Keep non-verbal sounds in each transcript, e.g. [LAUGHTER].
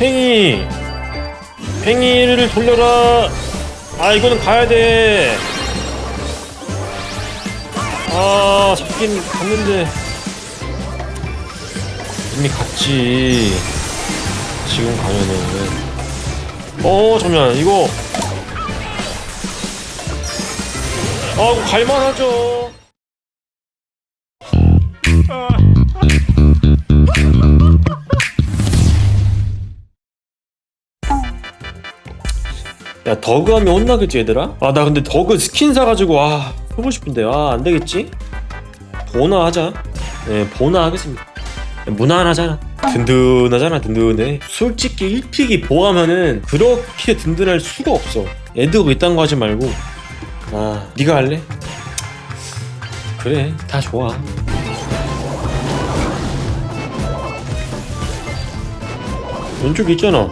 팽이. 팽이를 돌려라. 아 이거는 가야돼. 아 잡긴 갔는데. 이미 갔지. 지금 가면은. 어 잠시만. 이거. 아 이거 갈만하죠 야 더그 하면 혼나겠지 얘들아? 아 나 근데 더그 스킨 사가지고 아 해보고 싶은데 아 안되겠지? 보나 하자. 네 보나 하겠습니다. 무난하잖아. 든든하잖아 든든해. 솔직히 1픽이 보하면은 그렇게 든든할 수가 없어. 애드가 이딴 거 하지 말고. 아 네가 할래? 그래 다 좋아. 왼쪽에 있잖아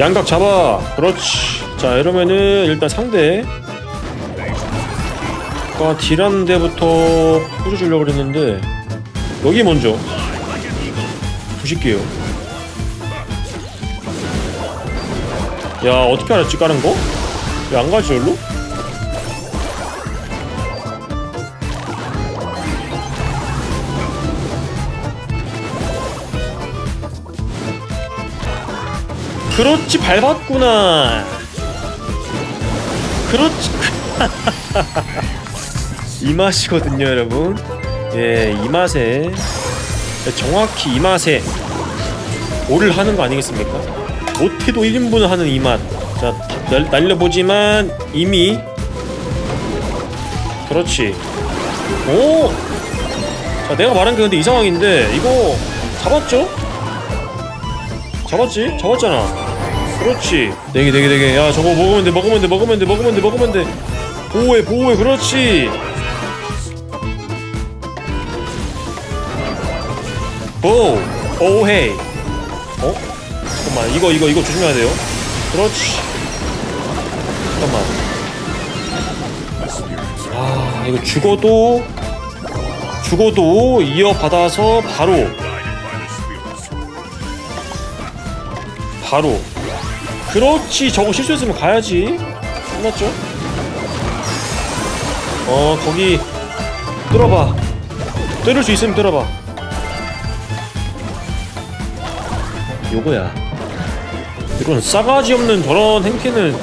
양각 잡아 그렇지 자 이러면은 일단 상대 가 딜하는 데부터 뿌려주려고 그랬는데 여기 먼저 부실게요 야 어떻게 알았지 까는 거? 왜 안 가지 여기로? 그렇지 밟았구나. 그렇지 [LAUGHS] 이 맛이거든요 여러분. 예이 맛에. 정확히 이 맛에 오를 하는 거 아니겠습니까? 못해도 1인분을 하는 이 맛 자 날려보지만 이미. 그렇지. 오 자 내가 말한 게 근데 이 상황인데 이거 잡았죠? 잡았지? 잡았잖아 그렇지. 네개 네 개 네 개 야 저거 먹으면 돼 먹으면 돼 먹으면 돼 먹으면 돼 먹으면 돼. 보호해 보호해 그렇지. 보 오헤이 어? 잠깐만 이거 이거 이거 조심해야 돼요. 그렇지. 잠깐만. 아 이거 죽어도 죽어도 이어받아서 바로. 바로 그렇지 저거 실수했으면 가야지 끝났죠? 어 거기 뚫어봐 뚫을 수 있으면 뚫어봐 요거야 이런 싸가지 없는 저런 행태는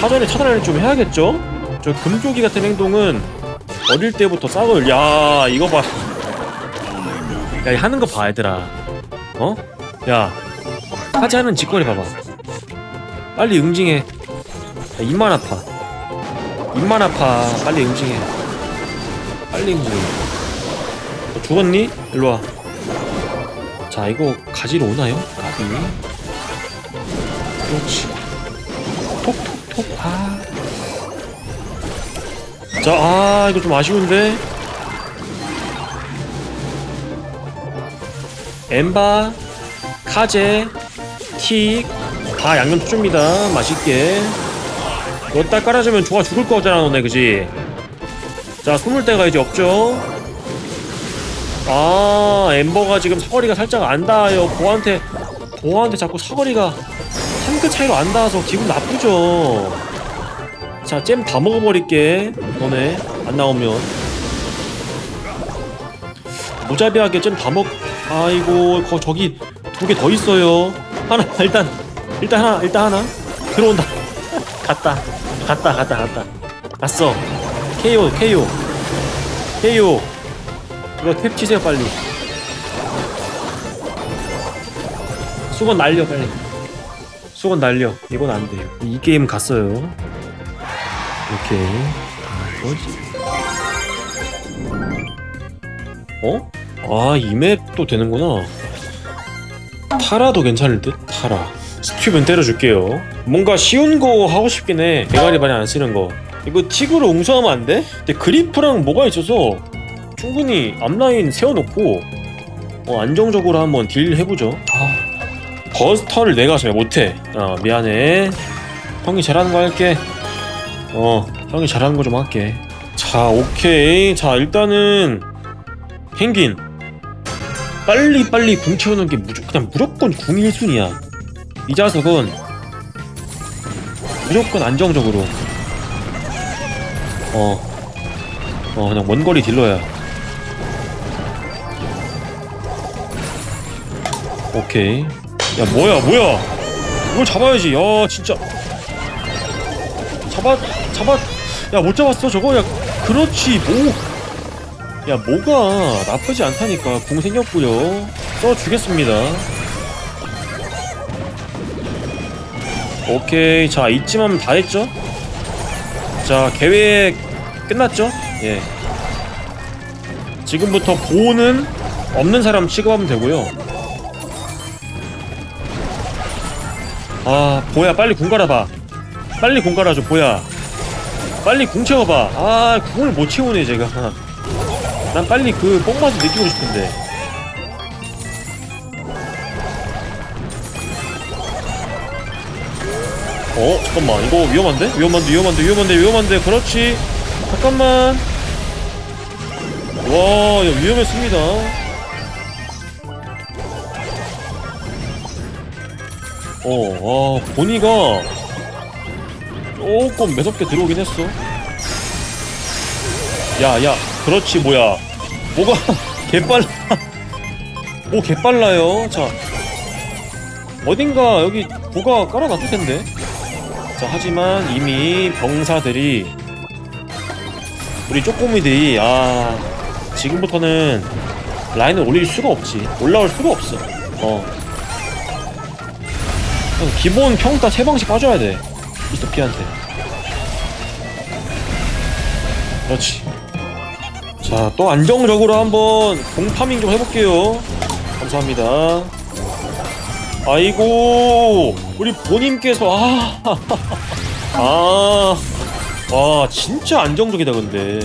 사전에 차단을 좀 해야겠죠? 저 금조기 같은 행동은 어릴 때부터 싹을 야 이거 봐. 야이 하는 거 봐 얘들아. 어? 야 않은 짓거리 봐봐. 빨리 응징해. 야, 입만 아파. 입만 아파. 빨리 응징해. 빨리 응징해. 너 죽었니? 일로 와. 자 이거 가지러 오나요? 가비. 그렇지. 톡톡톡 아. 자, 아 이거 좀 아쉬운데. 엠바, 카제, 틱, 다 양념 초입니다 맛있게. 이거 딱 깔아주면 좋아 죽을 거잖아 너네 그지? 자, 숨을 데가 이제 없죠. 아, 엠버가 지금 사거리가 살짝 안 닿아요. 보한테 보한테 자꾸 사거리가 한 끗 차이로 안 닿아서 기분 나쁘죠. 자, 잼 다 먹어버릴게. 너네 안 나오면 무자비하게 잼다 먹. 아이고, 거 저기 두 개 더 있어요. 하나 일단 일단 하나 일단 하나 들어온다. 갔다 갔다 갔다 갔다 갔어. KO KO KO. 이거 탭 치세요 빨리. 수건 날려 빨리. 수건 날려. 이건 안 돼요. 이 게임 갔어요. 오케이. 아, 뭐지? 어? 아, 이 맵도 되는구나. 타라도 괜찮을 듯? 타라. 스튜브는 때려줄게요. 뭔가 쉬운 거 하고 싶긴 해. 대가리 많이 안 쓰는 거. 이거 틱으로 웅수하면 안 돼? 근데 그리프랑 뭐가 있어서 충분히 앞라인 세워놓고 어, 안정적으로 한번 딜 해보죠. 아, 버스터를 내가 잘 못해. 아, 미안해. 형이 잘하는 거 할게. 어, 형이 잘하는 거 좀 할게. 자, 오케이. 자, 일단은 펭귄. 빨리 빨리 궁 채우는 게 무조, 그냥 무조건 궁 1순위야. 이 자석은 무조건 안정적으로. 어. 어, 그냥 먼 거리 딜러야. 오케이. 야 뭐야 뭐야! 이걸 잡아야지. 야 진짜. 잡아 잡아 야 못 잡았어 저거? 야 그렇지. 뭐 야 뭐가 나쁘지 않다니까. 궁 생겼고요 써주겠습니다. 오케이. 자 이쯤 하면 다 했죠? 자 계획 끝났죠? 예. 지금부터 보호는 없는 사람 취급하면 되고요. 아 보야 빨리 궁 갈아봐. 빨리 궁 갈아줘 보야. 빨리 궁 채워봐. 아 궁을 못 채우네 제가 난 빨리 그 뽕맛을 느끼고 싶은데. 어 잠깐만. 이거 위험한데? 위험한데 위험한데 위험한데 위험한데. 그렇지. 잠깐만. 와 야, 위험했습니다. 어 와 보니가 조금 매섭게 들어오긴 했어. 야 야 그렇지 뭐야. 뭐가 [LAUGHS] 개빨라. 뭐 개빨라요? 자. 어딘가 여기 보가 깔아놨을 텐데. 자 하지만 이미 병사들이 우리 쪼꼬미들이 아 지금부터는 라인을 올릴 수가 없지. 올라올 수가 없어. 어. 기본 평타 3방씩 빠져야 돼. 미스터 피한테. 그렇지 자 또 안정적으로 한번 공파밍 좀 해볼게요. 감사합니다. 아이고 우리 보님께서 아, [LAUGHS] 아, 와 진짜 안정적이다 근데.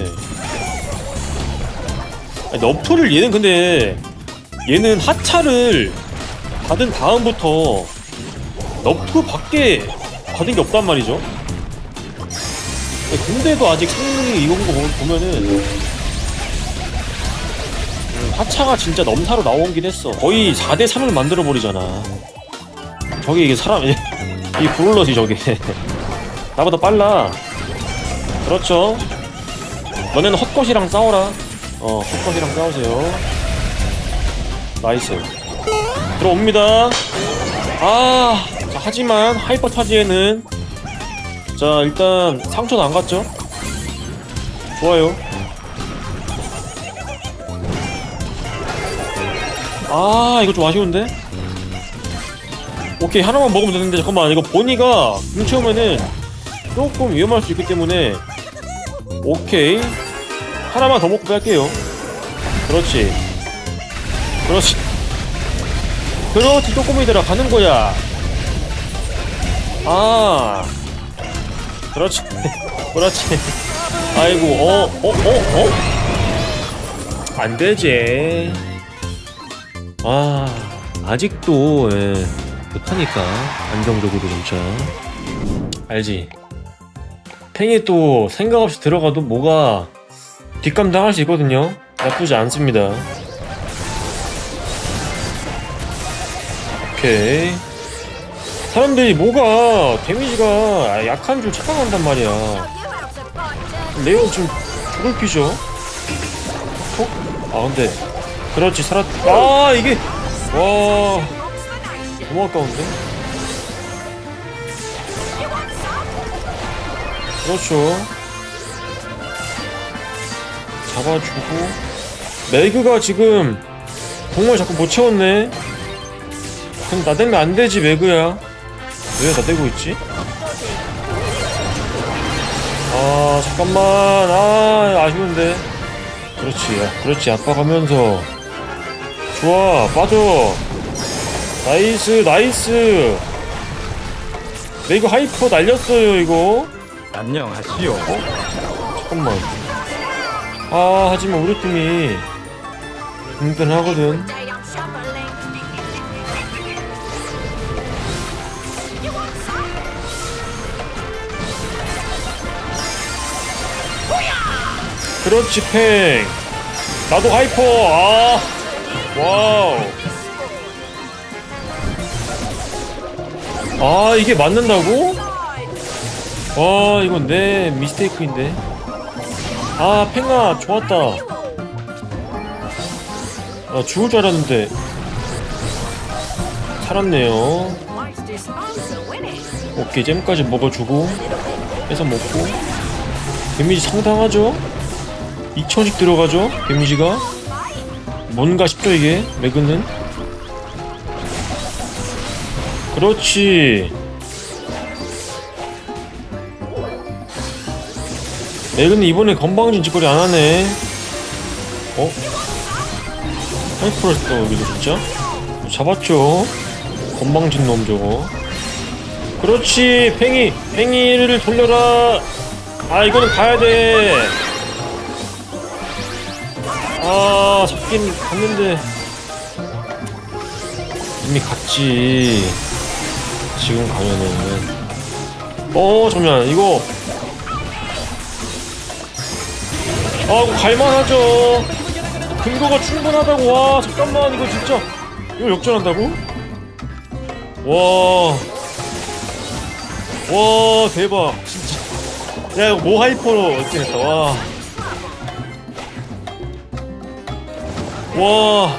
아니, 너프를 얘는 근데 얘는 하차를 받은 다음부터 너프 밖에 받은 게 없단 말이죠. 근데도 아직 성능이 이건 거 보- 보면은 음, 하차가 진짜 넘사로 나오긴 했어. 거의 4대 3을 만들어 버리잖아. 저기 이게 사람 [LAUGHS] 이 브롤러지 저게. [LAUGHS] 나보다 빨라. 그렇죠? 너네는 헛것이랑 싸워라. 어 헛것이랑 싸우세요. 나이스. 들어옵니다. 아 자, 하지만 하이퍼 차지에는 자 일단 상처는 안 갔죠? 좋아요 아 이거 좀 아쉬운데? 오케이 하나만 먹으면 되는데 잠깐만. 이거 보니가 뭉쳐오면은 조금 위험할 수 있기 때문에. 오케이. 하나만 더 먹고 뺄게요. 그렇지. 그렇지. 그렇지 쪼꼬미들아 가는 거야. 아. 그렇지. [LAUGHS] 그렇지. 아이고 어 어 어 어? 안 되지 아 아직도 예, 못하니까 안정적으로 진짜. 알지? 팽이 또 생각 없이 들어가도 뭐가 뒷감 당할 수 있거든요. 나쁘지 않습니다. 오케이. 사람들이 뭐가 데미지가 약한 줄 착각한단 말이야. 레오 좀 죽을 끼죠? 어? 아 근데 그렇지 살았 아 이게 와 너무 아까운데? 그렇죠. 잡아주고 매그가 지금 공을 자꾸 못 채웠네. 그럼 나대면 안 되지 매그야. 왜 나대고 있지? 아 잠깐만. 아 아쉬운데. 그렇지 야, 그렇지. 압박하면서 좋아 빠져. 나이스 나이스. 네 이거 하이퍼 날렸어요 이거. 안녕하시오. 잠깐만. 아 하지만 우리 팀이 든든하거든. 그렇지 팽. 나도 하이퍼 와우. 아 이게 맞는다고? 와 이건 내 미스테이크인데. 아 팽아 좋았다. 아 죽을 줄 알았는데 살았네요. 오케이 잼까지 먹어주고 해서 먹고 데미지 상당하죠? 2000씩 들어가죠? 데미지가 뭔가 싶죠 이게? 매그는? 그렇지. 매그는 이번에 건방진 짓거리 안 하네. 어? 하이프로스터 여기도 진짜? 잡았죠? 건방진 놈 저거. 그렇지 팽이. 팽이를 돌려라. 아 이거는 가야돼 아 잡긴 갔는데. 이미 갔지. 지금 가면은. 어 잠시만 이거. 아 이거 갈만하죠. 근거가 충분하다고. 와 잠깐만 이거 진짜. 이거 역전한다고? 와. 와 대박. 진짜. 야 이거 모 하이퍼로 어찌했다. 와. 와.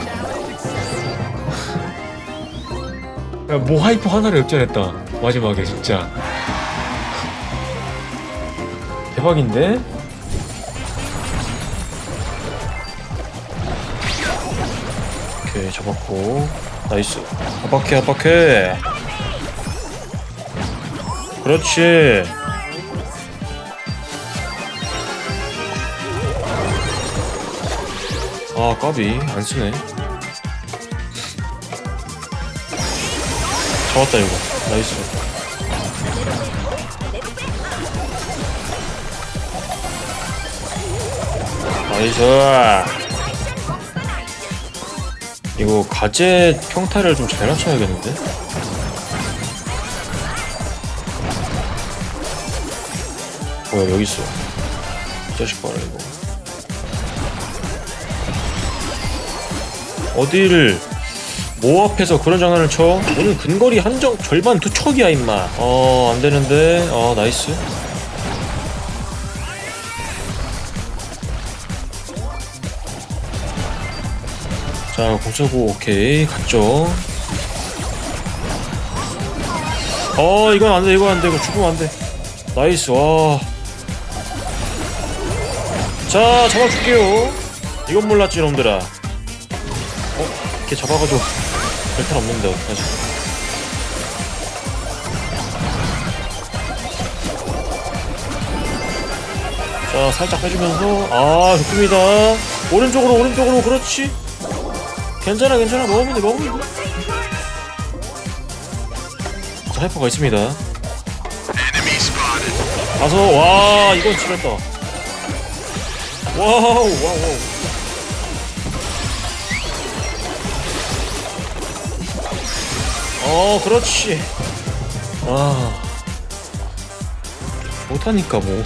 야, 모 하이퍼 하나를 역전했다. 마지막에 진짜. 대박인데? 오케이, 잡았고. 나이스. 압박해, 압박해. 그렇지. 아 까비 안 쓰네. 잡았다 이거. 나이스. 나이스. 이거 가제 평타를 좀 잘 맞춰야겠는데? 뭐야 여기 있어 이 자식 봐라 이거 어디를 모 앞에서 그런 장난을 쳐? 오늘 근거리 한정 절반 투척이야 임마 어 안되는데 어 나이스 자 공수고 오케이 갔죠 어 이건 안돼 이건 안돼 이거 죽으면 안돼 나이스 와. 자, 잡아줄게요. 이건 몰랐지, 놈들아. 어, 이렇게 잡아가지고 별탈 없는데 어떡하지? 자, 살짝 빼주면서 아, 좋습니다. 오른쪽으로, 오른쪽으로, 그렇지. 괜찮아, 괜찮아. 먹으면 돼, 먹으면 돼. 자, 하이퍼가 있습니다. 가서 와 이건 지렸다 와우 와우 와우 어 그렇지. 아. 못하니까 뭐